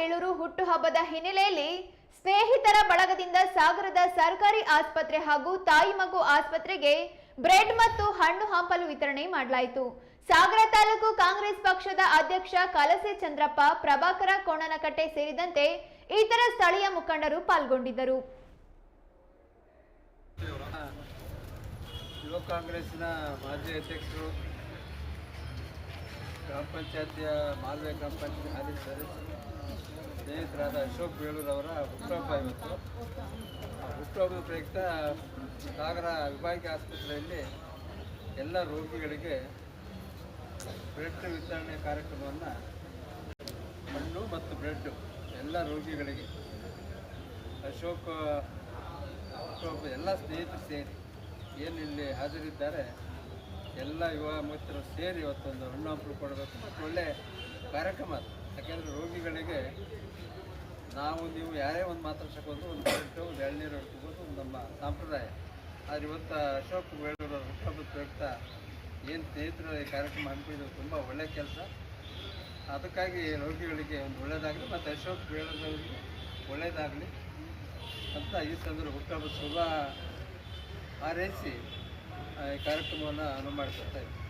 ಬೇಳೂರು ಹುಟ್ಟುಹಬ್ಬದ ಹಿನ್ನೆಲೆಯಲ್ಲಿ ಸ್ನೇಹಿತರ ಬಳಗದಿಂದ ಸಾಗರದ ಸರ್ಕಾರಿ ಆಸ್ಪತ್ರೆ ಹಾಗೂ ತಾಯಿ ಮಗು ಆಸ್ಪತ್ರೆಗೆ ಬ್ರೆಡ್ ಮತ್ತು ಹಣ್ಣು ಹಂಪಲು ವಿತರಣೆ ಮಾಡಲಾಯಿತು. ಸಾಗರ ತಾಲೂಕು ಕಾಂಗ್ರೆಸ್ ಪಕ್ಷದ ಅಧ್ಯಕ್ಷ ಕಲಸೆ ಚಂದ್ರಪ್ಪ, ಪ್ರಭಾಕರ ಕೋಣನಕಟ್ಟೆ ಸೇರಿದಂತೆ ಇತರ ಸ್ಥಳೀಯ ಮುಖಂಡರು ಪಾಲ್ಗೊಂಡಿದ್ದರು. ಯುವ ಕಾಂಗ್ರೆಸ್ನ ಮಾಜಿ ಅಧ್ಯಕ್ಷರು ಗ್ರಾಮ ಪಂಚಾಯತಿಯ ಮಾಲ್ವೆ ಗ್ರಾಮ ಪಂಚಾಯತಿ ಹಾಲಿ ಸದಸ್ಯರು ಸ್ನೇಹಿತರಾದ ಅಶೋಕ್ ಬೇಳೂರವರ ಹುಟ್ಟುಹಬ್ಬ ಇವತ್ತು. ಹುಟ್ಟುಹಬ್ಬದ ಪ್ರಯುಕ್ತ ಸಾಗರ ವಿಭಾಗೀಯ ಆಸ್ಪತ್ರೆಯಲ್ಲಿ ಎಲ್ಲ ರೋಗಿಗಳಿಗೆ ಬ್ರೆಡ್ ವಿತರಣೆ ಕಾರ್ಯಕ್ರಮವನ್ನು ಹಣ್ಣು ಮತ್ತು ಬ್ರೆಡ್ಡು ಎಲ್ಲ ರೋಗಿಗಳಿಗೆ ಅಶೋಕ್ ಹುಟ್ಟುಹಬ್ಬ ಎಲ್ಲ ಸ್ನೇಹಿತರು ಸೇರಿ ಏನು ಇಲ್ಲಿ ಹಾಜರಿದ್ದಾರೆ ಎಲ್ಲ ಯುವ ಮಿತ್ರರು ಸೇರಿ ಇವತ್ತೊಂದು ಹಣ್ಣು ಹಂಪಲು ಕೊಡಬೇಕು. ಮತ್ತು ಒಳ್ಳೆ ಕಾರ್ಯಕ್ರಮ ಅದು. ಯಾಕೆಂದರೆ ರೋಗಿಗಳಿಗೆ ನಾವು, ನೀವು ಯಾರೇ ಒಂದು ಮಾತಾಡ್ಸಕ್ಕೆ ಹೋದ್ರು ಒಂದು ಬ್ರೆಡ್ಡು ಒಂದು ಎಳ್ನೀರು ಇಟ್ಕೋಬೋದು ಒಂದು ನಮ್ಮ ಸಂಪ್ರದಾಯ. ಆದರೆ ಇವತ್ತು ಅಶೋಕ್ ಬೇಳೂರು ಹುಟ್ಟುಹಬ್ಬದ ಪ್ರಯುಕ್ತ ಏನು ಸ್ನೇಹಿತರು ಈ ಕಾರ್ಯಕ್ರಮ ಹಮ್ಮಿಕೊಂಡಿದ್ದು ತುಂಬ ಒಳ್ಳೆಯ ಕೆಲಸ. ಅದಕ್ಕಾಗಿ ರೋಗಿಗಳಿಗೆ ಒಂದು ಒಳ್ಳೆಯದಾಗಲಿ ಮತ್ತು ಅಶೋಕ್ ಬೇಳೂರವರಿಗೆ ಒಳ್ಳೆಯದಾಗಲಿ ಅಂತ ಈ ಸಂದರ್ಭ ಹುಟ್ಟುಹಬ್ಬದ ಶುಭ ಹಾರೈಸಿ ಕಾರ್ಯಕ್ರಮವನ್ನು ಅನುವು ಮಾಡಿಕೊಡ್ತಾ ಇದ್ದೀನಿ